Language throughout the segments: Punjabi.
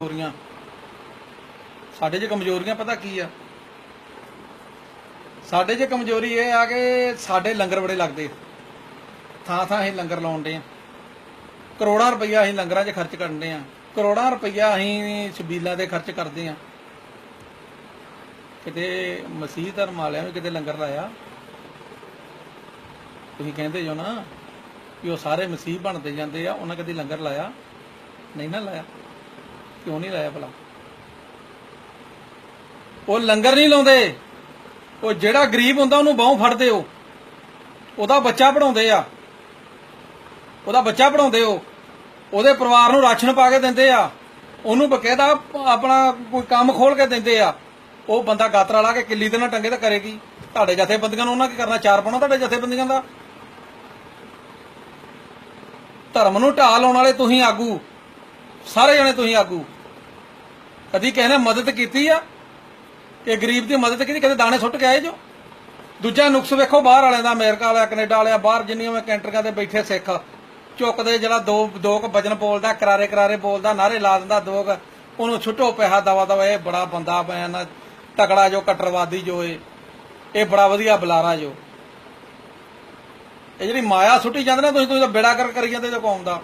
ਕਮਜ਼ੋਰੀਆਂ। ਸਾਡੇ 'ਚ ਕਮਜ਼ੋਰੀਆਂ, ਪਤਾ ਕੀ ਆ? ਸਾਡੇ 'ਚ ਕਮਜ਼ੋਰੀ ਇਹ ਆ ਕਿ ਸਾਡੇ ਲੰਗਰ ਬੜੇ ਲੱਗਦੇ ਥਾਂ ਥਾਂ ਅਸੀਂ ਲੰਗਰ ਲਾਉਂਦੇ ਆ। ਕਰੋੜਾਂ ਰੁਪਈਆ ਅਸੀਂ ਲੰਗਰਾਂ 'ਚ ਖਰਚ ਕਰਦੇ ਆ। ਕਰੋੜਾਂ ਰੁਪਈਆ ਅਸੀਂ ਛਬੀਲਾਂ ਤੇ ਖਰਚ ਕਰਦੇ ਆ। ਕਿਤੇ ਮਸੀਹ ਧਰਮ ਵਾਲਿਆਂ ਨੂੰ ਕਿਤੇ ਲੰਗਰ ਲਾਇਆ। ਤੁਸੀਂ ਕਹਿੰਦੇ ਜੋ ਨਾ ਕਿ ਉਹ ਸਾਰੇ ਮਸੀਹ ਬਣਦੇ ਜਾਂਦੇ ਆ, ਉਹਨਾਂ ਕਦੇ ਲੰਗਰ ਲਾਇਆ? ਨਹੀਂ ਨਾ ਲਾਇਆ। ਕਿਉਂ ਨਹੀਂ ਲਾਇਆ ਭਲਾ? ਉਹ ਲੰਗਰ ਨਹੀਂ ਲਾਉਂਦੇ। ਉਹ ਜਿਹੜਾ ਗਰੀਬ ਹੁੰਦਾ, ਉਹਨੂੰ ਬਾਹੋਂ ਫੜਦੇ ਹੋ ਉਹਦਾ ਬੱਚਾ ਪੜਾਉਂਦੇ ਆ। ਉਹਦਾ ਬੱਚਾ ਪੜਾਉਂਦੇ ਹੋ ਉਹਦੇ ਪਰਿਵਾਰ ਨੂੰ ਰਾਸ਼ਨ ਪਾ ਕੇ ਦਿੰਦੇ ਆ। ਉਹਨੂੰ ਬਕਾਇਦਾ ਆਪਣਾ ਕੋਈ ਕੰਮ ਖੋਲ ਕੇ ਦਿੰਦੇ ਆ। ਉਹ ਬੰਦਾ ਗਾਤਰਾ ਲਾ ਕੇ ਕਿੱਲੀ ਦੇ ਨਾਲ ਟੰਗੇ ਤਾਂ ਕਰੇਗੀ ਤੁਹਾਡੇ ਜਥੇਬੰਦੀਆਂ ਨੂੰ ਉਹਨਾਂ ਕੀ ਕਰਨਾ? ਚਾਰ ਪਾਉਣਾ ਤੁਹਾਡੇ ਜਥੇਬੰਦੀਆਂ ਦਾ? ਧਰਮ ਨੂੰ ਢਾਹ ਲਾਉਣ ਵਾਲੇ ਤੁਸੀਂ ਆਗੂ। ਸਾਰੇ ਜਣੇ ਤੁਸੀਂ ਆਗੂ। ਕਦੀ ਕਿਸੇ ਨੇ ਮਦਦ ਕੀਤੀ ਆ? ਕਿ ਗਰੀਬ ਦੀ ਮਦਦ ਕੀਤੀ ਕਦੇ ਦਾਣੇ ਸੁੱਟ ਕੇ ਆਏ ਜੋ। ਦੂਜਾ ਨੁਕਸ ਵੇਖੋ ਬਾਹਰ ਵਾਲਿਆਂ ਦਾ ਅਮਰੀਕਾ ਵਾਲਿਆ ਕੈਨੇਡਾ ਵਾਲਿਆ ਬਾਹਰ ਜਿੰਨੀਆਂ ਮੈਂ ਕੈਂਟਰੀਆਂ ਤੇ ਬੈਠੇ ਸਿੱਖ ਚੁੱਕਦੇ ਜਿਹੜਾ ਦੋ ਦੋ ਕੁ ਵਜਨ ਬੋਲਦਾ ਕਰਾਰੇ ਕਰਾਰੇ ਬੋਲਦਾ ਨਾਰੇ ਲਾ ਦਿੰਦਾ ਦੋ ਕੁ, ਉਹਨੂੰ ਛੁੱਟੋ ਪੈਸਾ ਦਵਾ ਦਵਾ ਇਹ ਬੜਾ ਬੰਦਾ ਪਿਆ ਤਕੜਾ ਜੋ ਕਟਰਵਾਦੀ ਜੋ ਇਹ। ਇਹ ਬੜਾ ਵਧੀਆ ਬੁਲਾਰਾ ਜੋ। ਇਹ ਜਿਹੜੀ ਮਾਇਆ ਸੁੱਟੀ ਜਾਂਦੇ ਨਾ ਤੁਸੀਂ ਤੁਸੀਂ ਤਾਂ ਬੇੜਾ ਕਰ ਕਰੀ ਜਾਂਦੇ ਜੋ ਕੌਮ ਦਾ।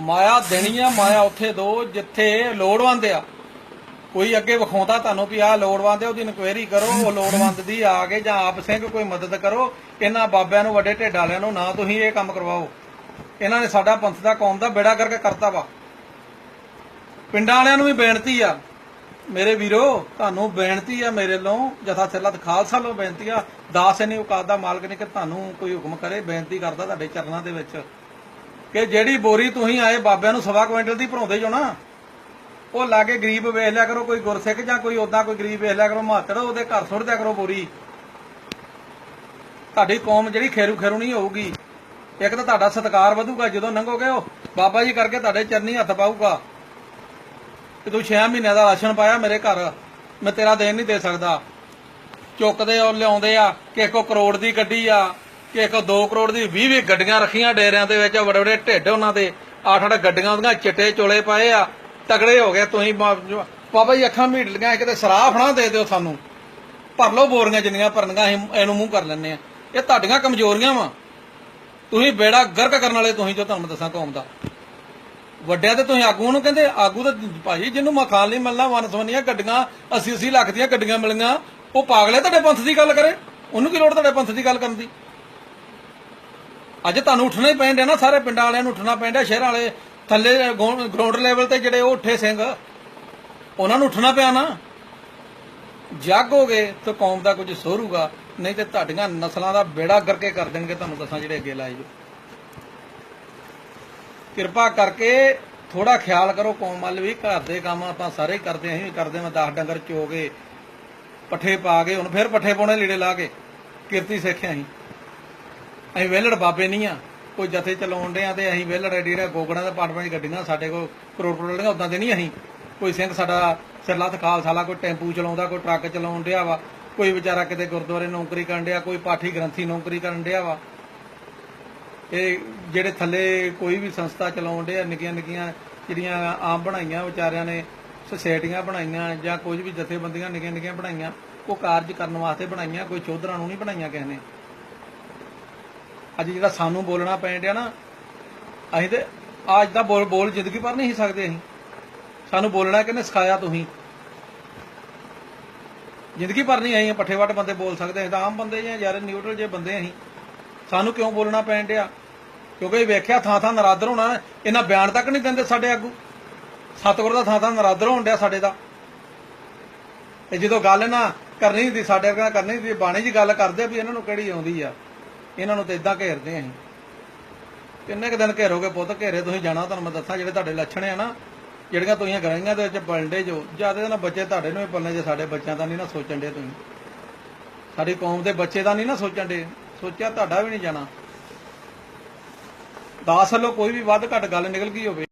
ਮਾਇਆ ਦੇਣੀ ਆ, ਮਾਇਆ ਉੱਥੇ ਦੋ, ਜਿੱਥੇ ਲੋੜਵੰਦ ਆ। ਕੋਈ ਅੱਗੇ ਵਿਖਾਉਂਦਾ ਤੁਹਾਨੂੰ ਵੀ ਆਹ ਲੋੜਵੰਦ ਹੈ ਉਹਦੀ ਇਨਕੁਆਇਰੀ ਕਰੋ, ਉਹ ਲੋੜਵੰਦ ਦੀ ਆ ਕੇ ਜਾਂ ਆਪ ਸਿੰਘ ਕੋਈ ਮਦਦ ਕਰੋ, ਇਹਨਾਂ ਬਾਬਿਆਂ ਨੂੰ, ਵੱਡੇ ਢਿੱਡ ਵਾਲਿਆਂ ਨੂੰ, ਨਾ ਤੁਸੀਂ ਇਹ ਕੰਮ ਕਰਵਾਓ। ਇਹਨਾਂ ਨੇ ਸਾਡਾ ਪੰਥ ਦਾ ਕੌਮ ਦਾ ਬੇੜਾ ਕਰਕੇ ਕਰਤਾ ਵਾ। ਪਿੰਡਾਂ ਵਾਲਿਆਂ ਨੂੰ ਵੀ ਬੇਨਤੀ ਆ, ਮੇਰੇ ਵੀਰੋ, ਤੁਹਾਨੂੰ ਬੇਨਤੀ ਆ ਮੇਰੇ ਵੱਲੋਂ, ਜਥਾ ਸਿਰਲਤ ਖਾਲਸਾ ਵੱਲੋਂ ਬੇਨਤੀ ਆ, ਦਾਸ ਨੇ ਔਕਾਤ ਦਾ ਮਾਲਕ ਨੇ ਕਿ ਤੁਹਾਨੂੰ ਕੋਈ ਹੁਕਮ ਕਰੇ, ਬੇਨਤੀ ਕਰਦਾ ਤੁਹਾਡੇ ਚਰਨਾਂ ਦੇ ਵਿੱਚ। ਕਿ ਜਿਹੜੀ ਬੋਰੀ ਤੁਸੀਂ ਆਏ ਬਾਬਿਆਂ ਨੂੰ ਸਵਾ ਕੁਇੰਟਲ ਦੀ ਭਰਾਉਂਦੇ ਜੋ ਨਾ, ਉਹ ਲਾ ਕੇ ਗਰੀਬ ਵੇਖ ਲਿਆ ਕਰੋ, ਕੋਈ ਗੁਰਸਿੱਖ ਜਾਂ ਕੋਈ ਉਦਾਂ ਕੋਈ ਗਰੀਬ ਵੇਖ ਲਿਆ ਕਰੋ ਮਾਤੜ ਉਹਦੇ ਘਰ ਸੁੱਟ ਦਿਆ ਕਰੋ ਬੋਰੀ। ਤੁਹਾਡੀ ਕੌਮ ਜਿਹੜੀ ਖੇਰੂ ਖੇਰੂ ਨਹੀਂ ਹੋਊਗੀ, ਇੱਕ ਤਾਂ ਤੁਹਾਡਾ ਸਤਿਕਾਰ ਵਧੂਗਾ ਜਦੋਂ ਲੰਘੋਗੇ ਉਹ, ਬਾਬਾ ਜੀ ਕਰਕੇ ਤੁਹਾਡੇ ਚਰਨੀ ਹੱਥ ਪਾਊਗਾ। ਕਿ ਤੂੰ 6 ਮਹੀਨਿਆਂ ਦਾ ਰਾਸ਼ਨ ਪਾਇਆ ਮੇਰੇ ਘਰ, ਮੈਂ ਤੇਰਾ ਦੇਣ ਨਹੀਂ ਦੇ ਸਕਦਾ। ਚੁੱਕਦੇ ਉਹ ਲਿਆਉਂਦੇ ਆ ਕਿ ਇੱਕੋ ਕਰੋੜ ਦੀ ਗੱਡੀ ਆ ਕਿ ਇੱਕ 2 ਕਰੋੜ ਦੀ 20 20 ਗੱਡੀਆਂ ਰੱਖੀਆਂ ਡੇਰਿਆਂ ਦੇ ਵਿੱਚ, ਵੱਡੇ ਵੱਡੇ ਢਿੱਡ ਉਹਨਾਂ ਦੇ। ਅੱਠ ਅੱਠ ਗੱਡੀਆਂ ਉਹਦੀਆਂ ਚਿੱਟੇ ਚੋਲੇ ਪਾਏ ਆ। ਤਗੜੇ ਹੋ ਗਏ ਤੁਸੀਂ ਪਾਪਾ ਜੀ ਅੱਖਾਂ ਮੀਟ ਲੀਆਂ ਕਿਤੇ ਸਰਾਫ ਨਾ ਦੇ ਦਿਓ ਸਾਨੂੰ। ਭਰ ਲਓ ਬੋਰੀਆਂ ਜਿੰਨੀਆਂ ਭਰਨੀਆਂ, ਅਸੀਂ ਇਹਨੂੰ ਮੂੰਹ ਕਰ ਲੈਣੇ ਆ। ਇਹ ਤੁਹਾਡੀਆਂ ਕਮਜ਼ੋਰੀਆਂ ਵਾ। ਤੁਸੀਂ ਬੇੜਾ ਗਰਕ ਕਰਨ ਵਾਲੇ ਤੁਸੀਂ ਜੋ ਤੁਹਾਨੂੰ ਦੱਸਾਂ ਕੌਮ ਦਾ। ਵੱਡਿਆਂ ਤੇ ਤੁਸੀਂ ਆਗੂ ਨੂੰ ਕਹਿੰਦੇ, ਆਗੂ ਤਾਂ ਭਾਈ ਜਿਹਨੂੰ ਮਕਾਨ ਨਹੀਂ ਮਿਲਣਾ ਵਨਸਵਨੀਆਂ ਗੱਡੀਆਂ 80 80 ਲੱਖ ਦੀਆਂ ਗੱਡੀਆਂ ਮਿਲੀਆਂ, ਉਹ ਪਾਗਲੇ ਤੁਹਾਡੇ ਪੰਥ ਦੀ ਗੱਲ ਕਰੇ। ਉਹਨੂੰ ਕੀ ਲੋੜ ਤੁਹਾਡੇ ਪੰਥ ਦੀ ਗੱਲ ਕਰਨ ਦੀ? ਅੱਜ ਤੁਹਾਨੂੰ ਉੱਠਣਾ ਹੀ ਪੈਣ ਡਿਆ ਨਾ, ਸਾਰੇ ਪਿੰਡਾਂ ਵਾਲਿਆਂ ਨੂੰ ਉੱਠਣਾ ਪੈਣ ਡਿਆ ਸ਼ਹਿਰਾਂ ਵਾਲੇ ਥੱਲੇ ਗਰਾਊਂਡ ਲੈਵਲ ਤੇ ਜਿਹੜੇ ਉਹ ਉੱਠੇ ਸਿੰਘ, ਉਹਨਾਂ ਨੂੰ ਉੱਠਣਾ ਪਿਆ ਨਾ। ਜਾਗੋਗੇ ਤਾਂ ਕੌਮ ਦਾ ਕੁਝ ਸੋਰੂਗਾ ਨਹੀਂ ਤੇ ਤੁਹਾਡੀਆਂ ਨਸਲਾਂ ਦਾ ਬੇੜਾ ਕਰਕੇ ਕਰ ਦੇਣਗੇ, ਤੁਹਾਨੂੰ ਦੱਸਾਂ ਜਿਹੜੇ ਅੱਗੇ ਲਾਏ ਜੋ। ਕਿਰਪਾ ਕਰਕੇ ਥੋੜਾ ਖਿਆਲ ਕਰੋ ਕੌਮ ਵੱਲ ਵੀ, ਘਰ ਦੇ ਕੰਮ ਆਪਾਂ ਸਾਰੇ ਕਰਦੇ ਆਂ ਅਸੀਂ ਕਰਦੇ ਮੈਂ 10 ਡੰਗਰ ਚੋਗੇ, ਪੱਠੇ ਪਾ ਕੇ, ਹੁਣ ਫਿਰ ਪੱਠੇ ਪਾਉਣੇ ਲੀੜੇ ਲਾ ਕੇ, ਕਿਰਤੀ ਸਿੱਖਿਆ ਅਸੀਂ ਅਸੀਂ ਵਿਹਲੜ ਬਾਬੇ ਨਹੀਂ ਆ। ਕੋਈ ਜਥੇ ਚਲਾਉਣ ਦੇ ਆ ਤੇ ਅਸੀਂ ਵਿਹਲੜ ਜਿਹੜਾ ਗੋਗੜਾਂ ਦੇ ਪਾਟ ਪੰਜ ਗੱਡੀਆਂ ਸਾਡੇ ਕੋਲ ਕਰੋੜ ਕਰੋੜ ਦੀਆਂ ਉਦਾਂ ਦੇ ਨਹੀਂ ਅਸੀਂ। ਕੋਈ ਸਿੰਘ ਸਾਡਾ ਸਿਰਲੱਥ ਖਾਲਸਾਲਾ, ਕੋਈ ਟੈਂਪੂ ਚਲਾਉਂਦਾ, ਕੋਈ ਟਰੱਕ ਚਲਾਉਣ ਡਿਆ ਵਾ, ਕੋਈ ਵਿਚਾਰਾ ਕਿਤੇ ਗੁਰਦੁਆਰੇ ਨੌਕਰੀ ਕਰਨ ਡਿਆ, ਕੋਈ ਪਾਠੀ ਗ੍ਰੰਥੀ ਨੌਕਰੀ ਕਰਨ ਡਿਆ ਵਾ। ਇਹ ਜਿਹੜੇ ਥੱਲੇ ਕੋਈ ਵੀ ਸੰਸਥਾ ਚਲਾਉਣ ਡਿਆ ਨਿੱਕੀਆਂ ਨਿੱਕੀਆਂ ਜਿਹੜੀਆਂ ਆਮ ਬਣਾਈਆਂ ਵਿਚਾਰਿਆਂ ਨੇ, ਸੁਸਾਇਟੀਆਂ ਬਣਾਈਆਂ ਜਾਂ ਕੁਝ ਵੀ ਜਥੇਬੰਦੀਆਂ ਨਿੱਕੀਆਂ ਨਿੱਕੀਆਂ ਬਣਾਈਆਂ, ਉਹ ਕਾਰਜ ਕਰਨ ਵਾਸਤੇ ਬਣਾਈਆਂ, ਕੋਈ ਚੌਧਰਾਂ ਨੂੰ ਨਹੀਂ ਬਣਾਈਆਂ ਕਿਸੇ ਨੇ। ਅੱਜ ਜਿਹੜਾ ਸਾਨੂੰ ਬੋਲਣਾ ਪੈਣ ਡਿਆ ਨਾ, ਅਸੀਂ ਤੇ ਅੱਜ ਦਾ ਬੋਲ ਬੋਲ ਜ਼ਿੰਦਗੀ ਪਰ ਨਹੀਂ ਸੀ ਸਕਦੇ ਅਸੀਂ। ਸਾਨੂੰ ਬੋਲਣਾ ਕਿਹਨੇ ਸਿਖਾਇਆ ਤੁਸੀਂ। ਜ਼ਿੰਦਗੀ ਪਰ ਨਹੀਂ ਅਸੀਂ ਪੱਠੇ ਵੱਟ ਬੰਦੇ ਬੋਲ ਸਕਦੇ ਅਸੀਂ ਤਾਂ ਆਮ ਬੰਦੇ ਜਾਂ ਯਾਰ ਨਿਊਟਰਲ ਜੇ ਬੰਦੇ ਅਸੀਂ। ਸਾਨੂੰ ਕਿਉਂ ਬੋਲਣਾ ਪੈਣ ਡਿਆ? ਕਿਉਂਕਿ ਵੇਖਿਆ ਥਾਂ ਥਾਂ ਨਰਾਦਰ ਹੋਣਾ, ਇਹਨਾਂ ਬਿਆਨ ਤੱਕ ਨਹੀਂ ਦਿੰਦੇ ਸਾਡੇ ਆਗੂ। ਸਤਿਗੁਰ ਦਾ ਥਾਂ ਥਾਂ ਨਰਾਦਰ ਹੋਣ ਡਿਆ ਸਾਡੇ ਦਾ। ਇਹ ਜਦੋਂ ਗੱਲ ਨਾ ਕਰਨੀ ਦੀ ਸਾਡੇ ਵਰਗਾ ਕਰਨੀ ਦੀ ਬਾਣੀ ਜੀ ਗੱਲ ਕਰਦੇ ਵੀ ਇਹਨਾਂ ਨੂੰ ਕਿਹੜੀ ਆਉਂਦੀ ਆ। ਇਹਨਾਂ ਨੂੰ ਤੇ ਇਦਾਂ ਘੇਰਦੇ ਅਸੀਂ। ਕਿੰਨੇ ਕੁ ਦਿਨ ਘੇਰੋਗੇ ਪੁੱਤ? ਘੇਰੇ ਤੁਸੀਂ ਜਾਣਾ ਤੁਹਾਨੂੰ ਮੈਂ ਦੱਸਾਂ, ਜਿਹੜੇ ਤੁਹਾਡੇ ਲੱਛਣ ਆ ਨਾ, ਜਿਹੜੀਆਂ ਤੁਸੀਂ ਗਰਾਈਆਂ ਦੇ ਵਿੱਚ ਪਲਦੇ ਜੋ, ਜ਼ਿਆਦਾ ਨਾ ਬੱਚੇ ਤੁਹਾਡੇ ਨੂੰ ਵੀ ਪਲਣੇ ਜੇ ਸਾਡੇ ਬੱਚਿਆਂ ਦਾ ਨਹੀਂ ਨਾ ਸੋਚਣ ਦੇ ਤੁਸੀਂ। ਸਾਡੀ ਕੌਮ ਦੇ ਬੱਚੇ ਦਾ ਨਹੀਂ ਨਾ ਸੋਚਣ ਦੇ ਸੋਚਿਆ ਤੁਹਾਡਾ ਵੀ ਨਹੀਂ ਜਾਣਾ। ਦਾਸ ਵੱਲੋਂ ਕੋਈ ਵੀ ਵੱਧ ਘੱਟ ਗੱਲ ਨਿਕਲ ਗਈ ਹੋਵੇ।